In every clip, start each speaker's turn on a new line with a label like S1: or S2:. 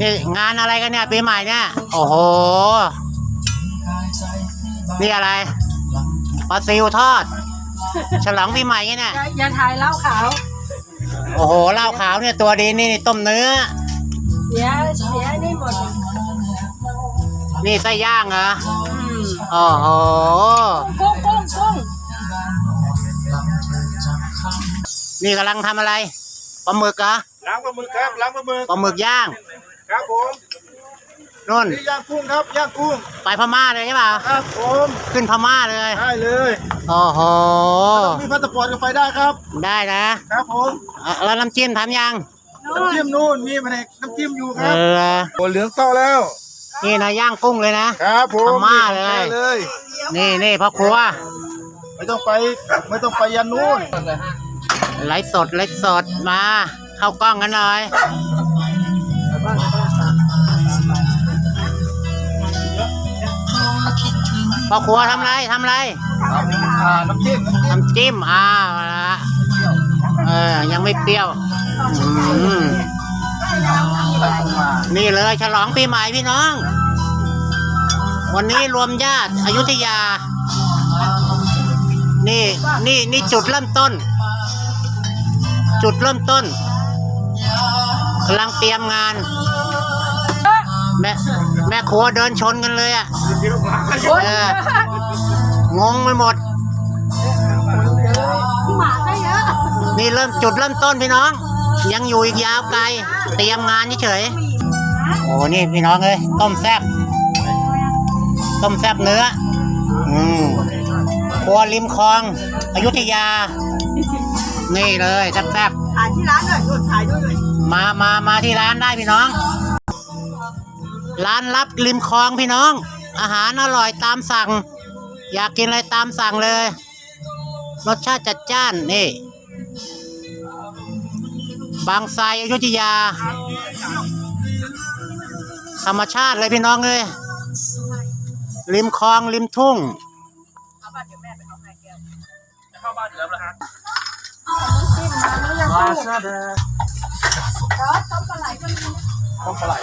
S1: นี่งานอะไรกันเนี่ยปีใหม่เนี่ย โอ้โห นี่อะไรปลาซิวทอด ฉลองปีใหม่ไงเนี่ย
S2: อย่าอย่าถ่ายเหล้าขาว
S1: โอ้โหเหล้าขาวเนี่ยตัวดีนี่ต้มเนื้อ
S2: เสียเสียนี่หมด
S1: นี่ไส้ย่างเหรอ
S2: อืม
S1: โอ้โห
S2: กุ้งกุ้งกุ้ง
S1: นี่กำลังทำอะไร ปลาหมึกเหรอ
S3: ล้างปลาหมึกครับล้างปลาหมึก
S1: ปลาหมึกย่าง
S3: ครับผม
S1: นุ่น
S3: นี่ย่างกุ้งครับย่างกุ้ง
S1: ไปพม่าเลยใช่เปล่า
S3: ครับผม
S1: ขึ้นพม่าเลย
S3: ได้เลย
S1: โอ้โห
S3: มีพาสปอร์ตกับไฟได้ครับ
S1: ได้นะครับ
S3: ผม
S1: อะแล้วน้ำจิ้มทำยัง
S3: น้ำจิ้มนู่นมีแผนกน้ำจิ้มอยู่ค
S1: เอ
S3: รับ
S1: อ
S3: โอ้เหลืองเข้าแล้ว
S1: นี่นะย่างกุ้งเลยนะ
S3: ครับผม
S1: พม่าเลย
S3: ได้เลย
S1: นี่นี่พ่อครัว
S3: ไม่ต้องไปไม่ต้องไปยันนู่น
S1: ไลฟ์สดไลฟ์สดมา เข้ากล้องกันหน่อยพ่อครัวทำไรทำไร
S3: น้ำจิ้มน้ำจิ้ม
S1: อ้าวละเออ ยังไม่เปรี้ยวนี่เลยฉลองปีใหม่พี่น้อง วันนี้รวมญาติอยุธยา นี่นี่นี่จุดเริ่มต้น จุดเริ่มต้นกำลังเตรียมงาน แม่แม่ครัวเดินชนกันเลยอะ่ะ
S2: โอ๊ย
S1: เอองงไปหมด
S2: หมาได้เยอะ
S1: นี่เริ่มจุดเริ่มต้นพี่น้อง ยังอยู่อีกยาวไกล เตรียมงานเฉยๆโอ้นี่พี่น้องเอ้ยต้มแซ่บต้มแซ่บเนื้อ อืมครัวริมคลอง อยุธยา นี่เลยแซ่บ
S2: ถ่ายที่ร้านหน่อยหยุดถ่ายด้วยหน่อย
S1: ๆมามามาที่ร้านได้พี่น้อง ร้านลับริมคลองพี่น้อง อาหารอร่อยตามสั่ง อยากกินอะไรตามสั่งเลย รสชาติจัดจ้านนี่ บางไทรอยุธยา ธรรมชาติเลยพี่น้องเลยริมคลองริมทุ่ง
S3: มาซาเดต้มปลาไหลก็มีปลาไหล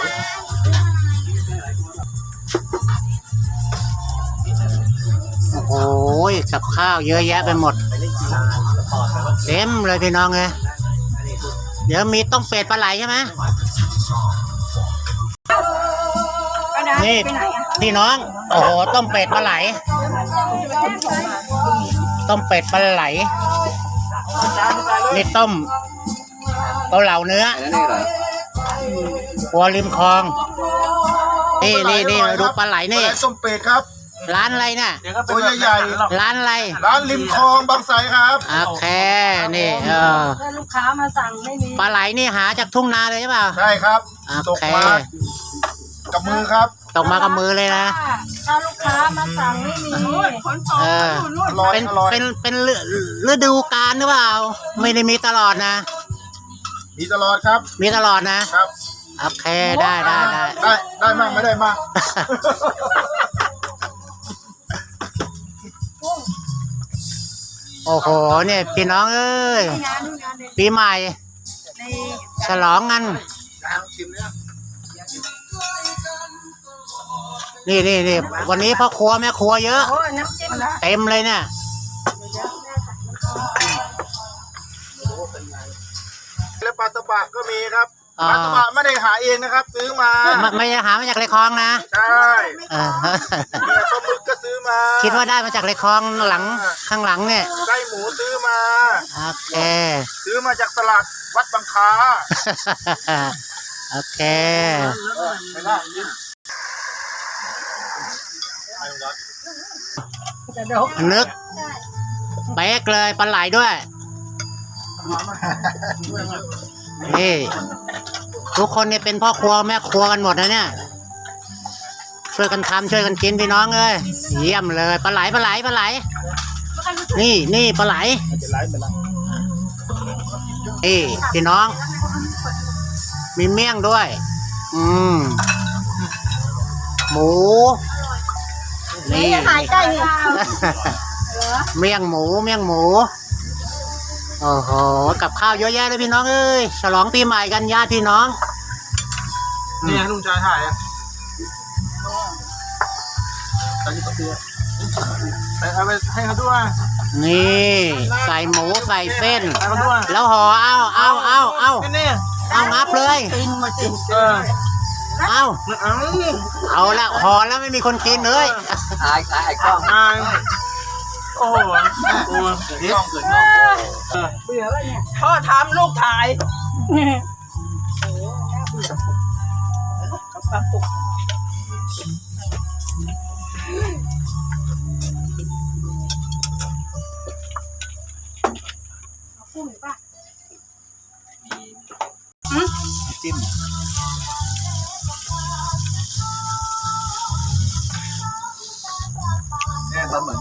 S1: โอ้โหกับข้าวเยอะแยะไปหมด เต็มเลยพี่น้องเลยเดี๋ยวมีต้มเป็ดปลาไหลใช่ไหมนี่พี่น้อง โอ้โห ต้มเป็ดปลาไหล ต้มเป็ดปลาไหล นี่ต้มเกาเหลาเนื้อครัวริมคลอง นี่นี่นี่ดูปลาไหลนี่
S3: ปลาไหลต้มเป็ดครับ
S1: ร้านอะไรน่ะ
S3: ตัวใหญ่
S1: ร้านอะไร
S3: ๆร้านริมคลองบางไทรครับ
S1: โอเค นี่เออ
S2: ถ้าลูกค้ามาสั่งไม่มี
S1: ปลาไหลนี่หาจากทุ่งนาเลยใช่เปล่า
S3: ใช่ครับ
S1: โอ
S3: ตก
S1: เค
S3: มากับมือครับ
S1: ตกมากับมือเลยนะ
S2: ถ้าลูกค้ามาสั่งไม่มีคน
S1: เออ
S3: อร่อย
S1: เป็น
S3: อร่อย
S1: เป็นเป็นฤฤดูกาลหรือเปล่า ไม่ได้มีตลอดนะ
S3: มีตลอดครับ
S1: มีตลอดนะ
S3: ครับ
S1: โอเคได้ได้ได้
S3: ได้ได้มากไม่ได้มาก
S1: โอ้โหเนี่ยพี่น้องเอ้ย
S2: งานนู่นงานเด็ก
S1: ปีใหม่
S2: ใน
S1: ฉลองกัน
S3: นี่
S1: นี่นี่วันนี้พ่อครัวแม่ครัวเยอะ
S2: โอ้ยน้ำจิ้มนะ
S1: เต็มเลยเนี่ย
S3: และปลาตะบะก็มีครับ
S1: อ่า
S3: ปลาตะบะไม่ได้หาเองนะครับ ซื้อมา
S1: ไม่ไม่ได้หามาจากไรคลองนะ
S3: ใช่
S1: เออ
S3: เนี่ยปลาหมึกก็ซื้อมา
S1: คิดว่าได้มาจากไรคลองหลังข้างหลังเนี่ย
S3: ไส้หมูซื้อมา
S1: โอเค
S3: ซื้อมาจากตลาดวัดบางคา
S1: โอเค
S2: กระดก
S1: นึกเป๊กเลยปลาไหลด้วย นี่ ทุกคนเนี่ยเป็นพ่อครัวแม่ครัวกันหมดนะเนี่ย ช่วยกันทำช่วยกันกินพี่น้องเอ้ยเยี่ยมเลยปลาไหลปลาไหลปลาไหล นี่นี่ปลาไหลนี่พี่น้อง มีเมี่ยงด้วย อืม หมู นี่
S2: ถ่ายใกล้นี่
S1: เมี่ยงหมูเมี่ยงหมู โอ้โห กับข้าวเยอะแยะเลยพี่น้องเอ้ย ฉลองปีใหม่กันญาติพี่น้อง
S3: นี่ลุงชายถ่ายอะตอนนี้ก็เตือไปเอาไปให้เขาด้วย
S1: นี่ใส่หมูใส่เส้น
S3: ให้เขาด้วย
S1: แล้วห่อเอาเอาเอาเอา
S3: นี่
S1: เอางับเลย
S2: ติงมาติง
S3: เออ
S1: เอา
S3: เอา
S1: เอาละห่อแล้วไม่มีคนกินเลย
S4: อายอายกล้อง
S3: อายโอ้โหโอ้โหเดี๋ยวเกิด
S2: เบื่อแล้วเนี่ยพ่อทำลูกถ่ายโอ้น่าเบื่อกับความสุข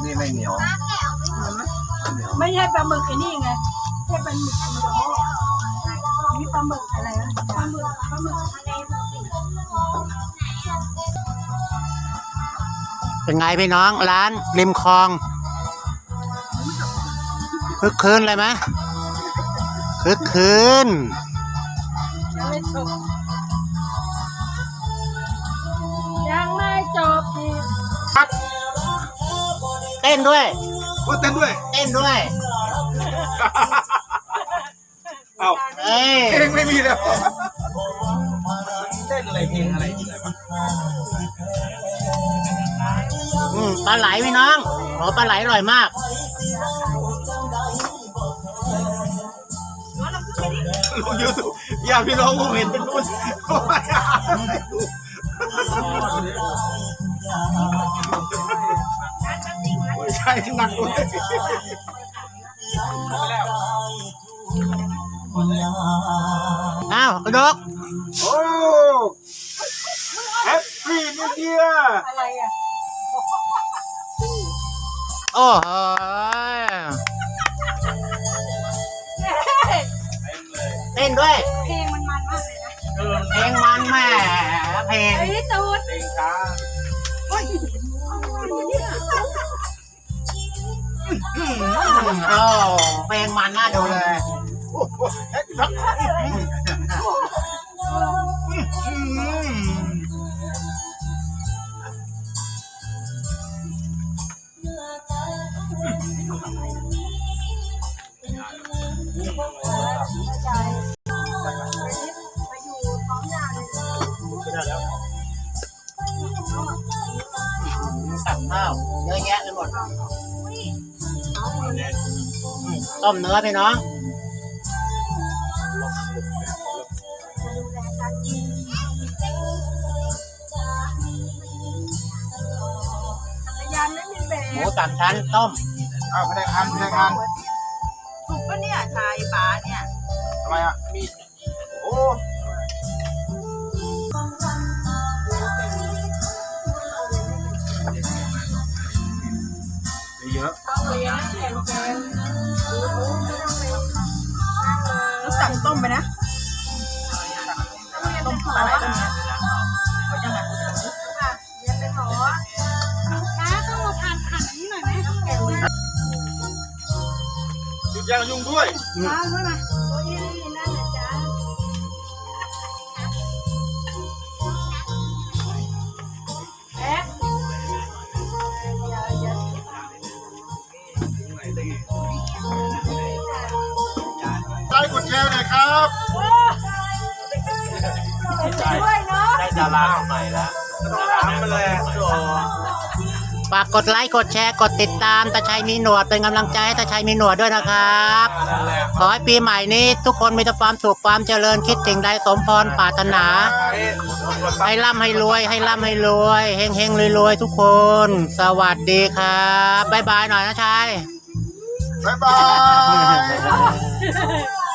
S4: นี่ไม่เหนียว
S2: ไม่ใช่ปลาหมึกไอ้นี่ไงใช่ปลาหมึกธรรมดานี่ปลาหมึกอะไรนะปลาหมึกปลาหมึกทะเลหมึกสี
S1: เป็นไงพี่น้องร้านริมคลองคึกคืนเลยไหมคึกคืน
S2: ยังไม่จบยังไม่จบอีก
S1: เต้นด้วย
S3: พูดเต้นด้วย
S1: เต้นด้วย
S3: เอ้า
S1: เอ้ย
S3: เพลงไม่มีแล้วเต้นอะไรเพลงอะไรที่ไหนวะ
S1: อืมปลาไหลพี่น้องโอ้ปลาไหลอร่อยมาก
S3: ลงยูทูบอยากพี่น้องผมเห็นเป็นรุ่นโอ้ยไม่ใช่หนักเลย
S1: อ้าวกระดก
S3: โอ้แฮปปี้นิวเยียร์
S2: อะไรอะ
S1: โอ้โหเต้นด้วย
S2: เพลงมันมันมากเลยนะ
S1: เพลงมันแหม่เพลง
S2: ไอ้ตูด
S3: เพลงช้า
S1: อ้เพลงมันน่าดูเลย
S3: โอ้โหแฮปปี้แล้ว
S1: สั่งข้าวเยอะแยะไปหมด ต้มเนื้อพี่น้อง
S2: จักรยานไม่มีเบร
S1: หมู
S2: ก
S1: สามชั้นต้ม
S3: อ้าวไม่ได้คันไม่ได้คัน
S2: ถูกปะเนี่ยชายป๋าเนี่ย
S3: ทำไมอะมี
S2: แล้วสั่งต้มไปนะต้มปลาไหลต้มนะเขาจะหันค่ะเรียนเป็นหมอป้าต้องมาผ่านขันนี้หน่อยไหม
S3: หยุดยางยุงด้วย
S2: ป้าเมื่อไห
S3: กดแชร์หน่อยครับ
S2: ด้วยเนาะ
S4: ได้ดาราใหม่แล้ว
S3: ตามมาเลยโอ้
S1: ฝากกดไลค์กดแชร์กดติดตามตาชัยมีหนวดเป็นกำลังใจให้ตาชัยมีหนวดด้วยนะครับ
S3: นั่นแหละ
S1: ขอให้ปีใหม่นี้ทุกคนมีแต่ความสุขความเจริญคิดสิ่งใดสมพรปรารถนา ให้ร่ำให้รวยให้ร่ำให้รวยเฮงเฮงรวยรวยๆทุกคน สวัสดีครับบ๊ายบายหน่อยนะชัย
S3: บ๊ายบาย